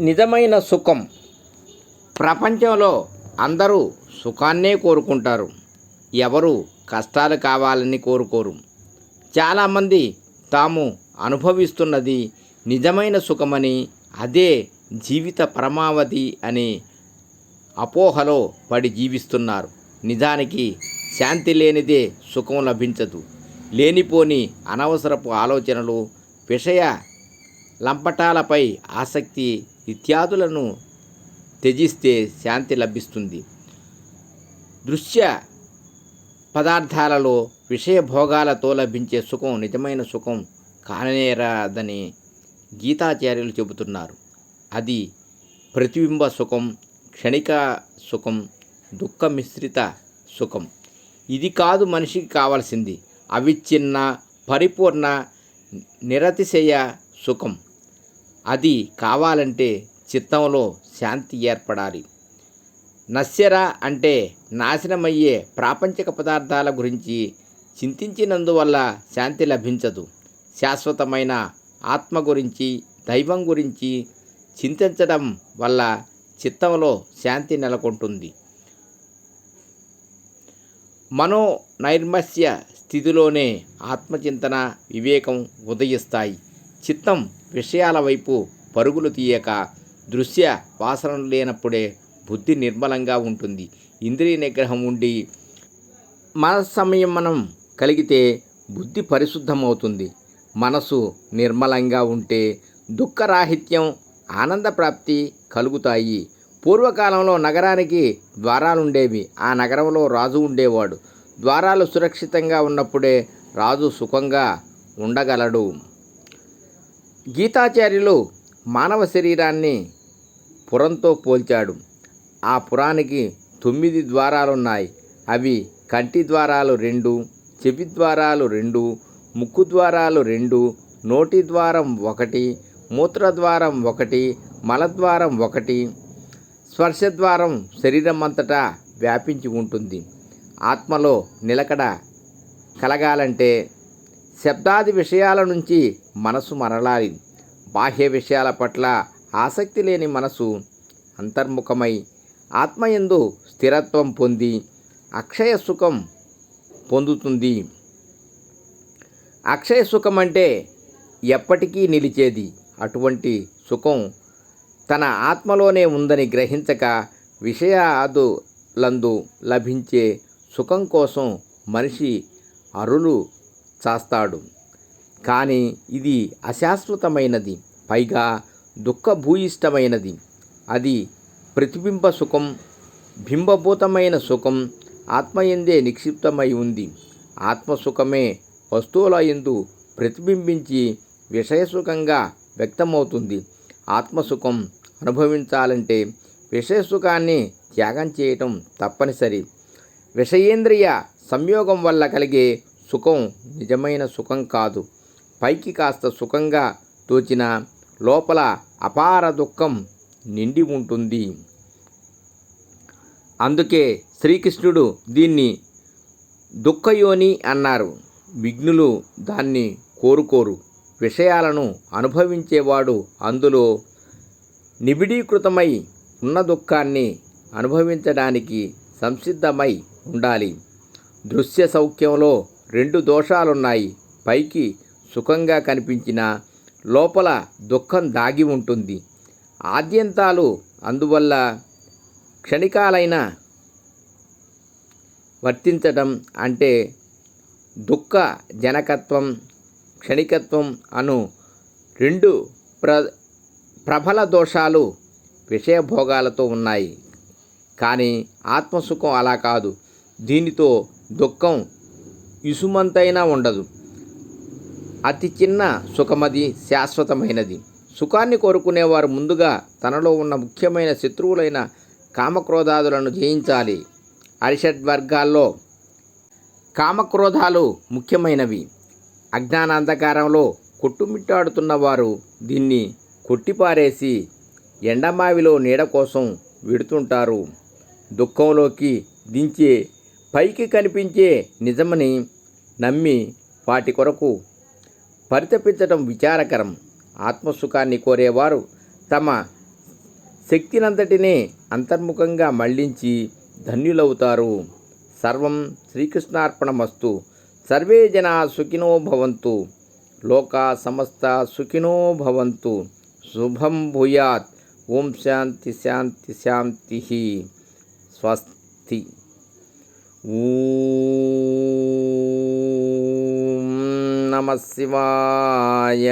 నిజమైన సుఖం. ప్రపంచంలో అందరూ సుఖాన్నే కోరుకుంటారు. ఎవరు కష్టాలు కావాలని కోరుకోరు. చాలామంది తాము అనుభవిస్తున్నది నిజమైన సుఖమని అదే జీవిత పరమావధి అని అపోహలో పడి జీవిస్తున్నారు. నిజానికి శాంతి లేనిదే సుఖం లభించదు. లేనిపోని అనవసరపు ఆలోచనలు విషయ లంపటాలపై ఆసక్తి ఇత్యాదులను త్యజిస్తే శాంతి లభిస్తుంది. దృశ్య పదార్థాలలో విషయభోగాలతో లభించే సుఖం నిజమైన సుఖం కాననేరాదని గీతాచార్యులు చెబుతున్నారు. అది ప్రతిబింబ సుఖం క్షణిక సుఖం దుఃఖ మిశ్రిత సుఖం. ఇది కాదు మనిషికి కావాల్సింది. అవిచ్ఛిన్న పరిపూర్ణ నిరతిశయ సుఖం. అది కావాలంటే చిత్తంలో శాంతి ఏర్పడాలి. నశ్యర అంటే నాశనమయ్యే ప్రాపంచిక పదార్థాల గురించి చింతించినందువల్ల శాంతి లభించదు. శాశ్వతమైన ఆత్మ గురించి దైవం గురించి చింతించడం వల్ల చిత్తంలో శాంతి నెలకొంటుంది. మనో నైర్మస్య స్థితిలోనే ఆత్మచింతన వివేకం ఉదయిస్తాయి. చిత్తం విషయాల వైపు పరుగులు తీయక దృశ్య వాసనలు లేనప్పుడే బుద్ధి నిర్మలంగా ఉంటుంది. ఇంద్రియ నిగ్రహం ఉండి మన సంయమనం కలిగితే బుద్ధి పరిశుద్ధమవుతుంది. మనసు నిర్మలంగా ఉంటే దుఃఖరాహిత్యం ఆనంద ప్రాప్తి కలుగుతాయి. పూర్వకాలంలో నగరానికి ద్వారాలుండేవి. ఆ నగరంలో రాజు ఉండేవాడు. ద్వారాలు సురక్షితంగా ఉన్నప్పుడే రాజు సుఖంగా ఉండగలడు. గీతాచార్యులు మానవ శరీరాన్ని పురంతో పోల్చాడు. ఆ పురానికి తొమ్మిది ద్వారాలున్నాయి. అవి కంటి ద్వారాలు రెండు చెవి ద్వారాలు రెండు ముక్కు ద్వారాలు రెండు నోటి ద్వారం ఒకటి మూత్రద్వారం ఒకటి మలద్వారం ఒకటి. స్పర్శద్వారం శరీరం అంతటా వ్యాపించి ఉంటుంది. ఆత్మలో నిలకడ కలగాలంటే శబ్దాది విషయాల నుంచి మనసు మరలాలి. బాహ్య విషయాల పట్ల ఆసక్తి లేని మనసు అంతర్ముఖమై ఆత్మయందు స్థిరత్వం పొంది అక్షయ సుఖం పొందుతుంది. అక్షయ సుఖం అంటే ఎప్పటికీ నిలిచేది. అటువంటి సుఖం తన ఆత్మలోనే ఉందని గ్రహించక విషయాదులందు లభించే సుఖం కోసం మనిషి అరులు చాస్తాడు. కానీ ఇది అశాశ్వతమైనది పైగా దుఃఖభూయిష్టమైనది. అది ప్రతిబింబ సుఖం బింబభూతమైన సుఖం ఆత్మయందే నిక్షిప్తమై ఉంది. ఆత్మసుఖమే వస్తువుల ఎందు ప్రతిబింబించి విషయసుఖంగా వ్యక్తమవుతుంది. ఆత్మసుఖం అనుభవించాలంటే విషయసుఖాన్ని త్యాగం చేయటం తప్పనిసరి. విషయేంద్రియ సంయోగం వల్ల కలిగే సుఖం నిజమైన సుఖం కాదు. పైకి కాస్త సుఖంగా తోచిన లోపల అపార దుఃఖం నిండి ఉంటుంది. అందుకే శ్రీకృష్ణుడు దీన్ని దుఃఖయోని అన్నారు. విఘ్నులు దాన్ని కోరుకోరు. విషయాలను అనుభవించేవాడు అందులో నిబిడీకృతమై ఉన్న దుఃఖాన్ని అనుభవించడానికి సంసిద్ధమై ఉండాలి. దృశ్య సౌఖ్యంలో రెండు దోషాలున్నాయి. పైకి సుఖంగా కనిపించిన లోపల దుఃఖం దాగి ఉంటుంది. ఆద్యంతాలు అందువల్ల క్షణికాలైన వర్తించటం అంటే దుఃఖ జనకత్వం క్షణికత్వం అను రెండు ప్ర ప్రబల దోషాలు విషయభోగాలతో ఉన్నాయి. కానీ ఆత్మసుఖం అలా కాదు. దీనితో దుఃఖం ఇసుమంతైనా ఉండదు. అతి చిన్న సుఖమది శాశ్వతమైనది. సుఖాన్ని కోరుకునేవారు ముందుగా తనలో ఉన్న ముఖ్యమైన శత్రువులైన కామక్రోధాదులను జయించాలి. అరిషడ్ వర్గాల్లో కామక్రోధాలు ముఖ్యమైనవి. అజ్ఞానాంధకారంలో కొట్టుమిట్టాడుతున్నవారు దీన్ని కొట్టిపారేసి ఎండమావిలో నీడ కోసం విడుతుంటారు. దుఃఖంలోకి దించే పైకి కనిపించే నిజమని నమ్మి వాటి కొరకు పరితపించటం విచారకరం. ఆత్మసుఖాన్ని కోరేవారు తమ శక్తినంతటినే అంతర్ముఖంగా మళ్ళించి ధన్యులవుతారు. సర్వం శ్రీకృష్ణార్పణమస్తు. సర్వే జనా సుఖినో భవంతు. లోకా సమస్త సుఖినో భవంతు. శుభం భూయాత్. ఓం శాంతి శాంతి శాంతి. స్వస్తి. ఊ నమ శివాయ.